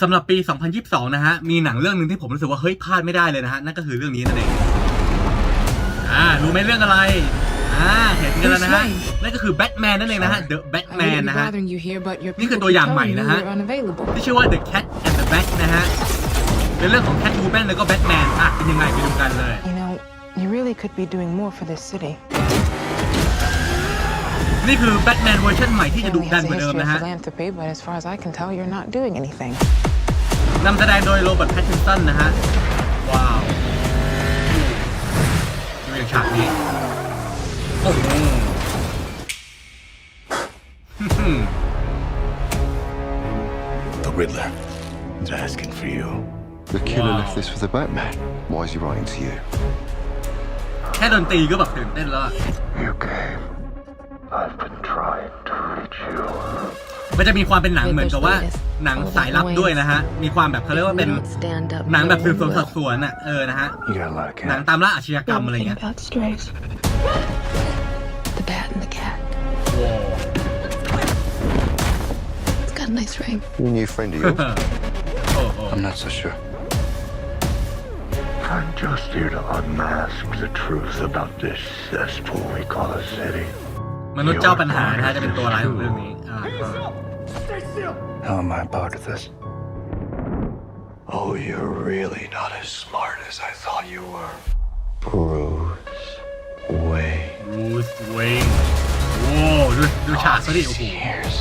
สำหรับปี 2022 นะฮะ มีหนังเรื่องหนึ่งที่ผมรู้สึกว่า เฮ้ย พลาดไม่ได้เลยนะฮะ นั่นก็คือเรื่องนี้นั่นเอง อ่า รู้ไหมเรื่องอะไร อ่า เห็นกันแล้วนะฮะ นั่นก็คือแบทแมนนั่นเองนะฮะ The I Batman wouldn't be นะฮะ bothering you here, but your นี่คือ people ตัวอย่าง keep ใหม่ telling me นะฮะ you're unavailable. ที่ชื่อว่า The Cat and the Bat นะฮะ เป็นเรื่องของ Catwoman แล้วก็ Batman อะเป็นยังไงไปดูกันเลย You know, you really could be doing more for this city. นี่คือ Batman เวอร์ชันใหม่ที่จะดุ Family ดัน has ก a ว่าเดิม history นะ of ฮะ philanthropy, but as far as I can tell, you're not doing anything. นำแสดงโดยโรเบิร์ตแพตตินสันนะฮะ ว้าวดูอย่างฉากนี้ โอ้โห The Riddler is asking for you. The killer Wow. left this for the Batman. Why is he writing to you? แค่ดนตรีก็แบบตื่นเต้นแล้วอะ You came. มันจะมีความเป็นหนังเหมือนกับว่า หนังสายลับด้วยนะฮะ มีความแบบเขาเรียกว่าเป็น stand up. หนังแบบสืบสวนสอบสวนอ่ะ เออ นะฮะ You got a lot of หนัง cat. ตามล่าอาชญากรรมอะไรเงี้ย about strays. The bat and the cat. โว้ It's got a nice ring. Your new friend of yours? โอ้โห I'm not so sure. I'm just here to unmask the truth about this cesspool we call a city. มนุษย์เจ้าปัญหานะฮะ จะเป็นตัวร้ายของเรื่องนี้ อ่า How am I a part of this? Oh, you're really not as smart as I thought you were. Bruce Wayne. รูสเวย์โว้ดูดูฉากซะดิ โอ้โห Years.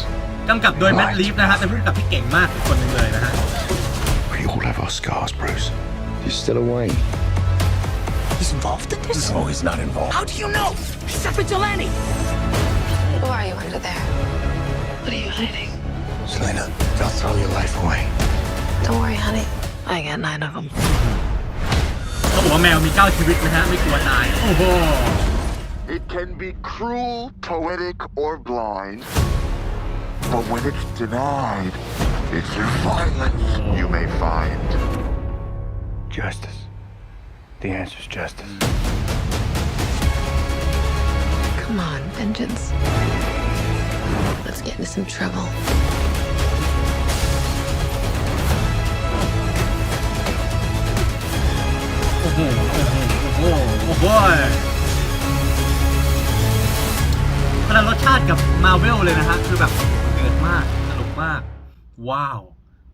กำกับโดยแม t ต์ลีฟนะฮะ เป็นผู้กำกับที่เก่งมากอีกคนหนึ่งเลยนะฮะ We all have our scars, Bruce. He's still away. He's involved in this? No, he's not involved. How do you know? He's a vigilante. Who are you under there? What are you hiding? Selena, don't throw your life away. Don't worry, honey. I got nine of them. เขาบอกว่าแมวมีเก้าชีวิตนะฮะ ไม่กลัวตาย โอ้โห It can be cruel, poetic, or blind. But when it's denied, it's through violence you may find. Justice. The answer's justice. Come on, vengeance. Let's get into some trouble. โอ้โห โอ้โห โอ้โห โอ้โหคนละรสชาติกับมาเวลเลยนะฮะ คือแบบเดือดมาก สนุกมาก ว้าว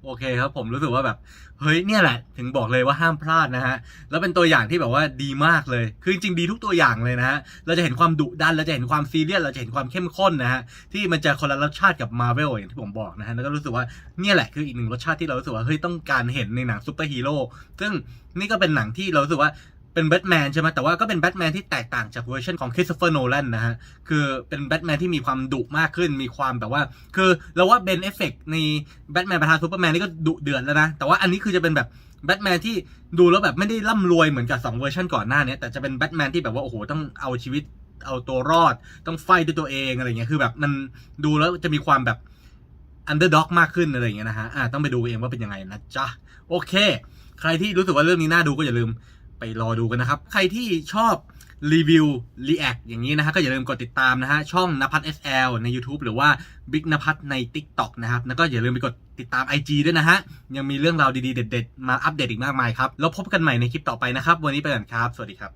โอเคครับผมรู้สึกว่าแบบเฮ้ยเนี่ยแหละ ถึงบอกเลยว่าห้ามพลาดนะฮะแล้วเป็นตัวอย่างที่แบบว่าดีมากเลย คือจริงๆดีทุกตัวอย่างเลยนะฮะเราจะเห็นความดุดันเราจะเห็นความซีเรียสเราจะเห็นความเข้มข้นนะฮะที่มันจะคนละรสชาติกับมาเวลอย่างที่ผมบอกนะฮะแล้วก็รู้สึกว่าเนี่ยแหละคืออีกหนึ่งรสชาติที่เรารู้สึกว่าเฮ้ยต้องการเห็นในหนังซูเปอร์ฮีโร่ซึ่งนี่ก็เป็นหนังที่เรารู้สึกว่า เป็นแบทแมนใช่ไหมแต่ว่าก็เป็นแบทแมนที่แตกต่างจากเวอร์ชันของคริสโตเฟอร์โนแลนนะฮะ คือเป็นแบทแมนที่มีความดุมากขึ้น มีความแบบว่า คือเราว่าเบนเอฟเฟกในแบทแมนประธานซูเปอร์แมนนี่ก็ดุเดือดแล้วนะ แต่ว่าอันนี้คือจะเป็นแบบแบทแมนที่ดูแล้วแบบไม่ได้ร่ำรวยเหมือนกับ 2 เวอร์ชันก่อนหน้านี้แต่จะเป็นแบทแมนที่แบบว่า โอ้โห ต้องเอาชีวิตเอาตัวรอด ต้องไฟด้วยตัวเองอะไรเงี้ย คือแบบมันดูแล้วจะมีความแบบอันเดอร์ด็อกมากขึ้นอะไรเงี้ยนะฮะอ่าต้องไปดูเองว่าเป็นยังไงนะจ๊ะโอเค ใครที่รู้สึกว่าเรื่องนี้น่าดูก็อย่าลืม ไปรอดูกันนะครับ ใครที่ชอบรีวิวรีแอคอย่างนี้นะฮะก็อย่าลืมกดติดตามนะฮะช่องนภัทร SL ใน YouTube หรือว่า Big นภัทรใน TikTok นะครับแล้วก็อย่าลืมไปกดติดตาม IG ด้วยนะฮะ ยังมีเรื่องราวดีๆ เด็ด ๆ มาอัปเดตอีกมากมายครับ แล้วพบกันใหม่ในคลิปต่อไปนะครับ วันนี้ไปก่อนครับ สวัสดีครับ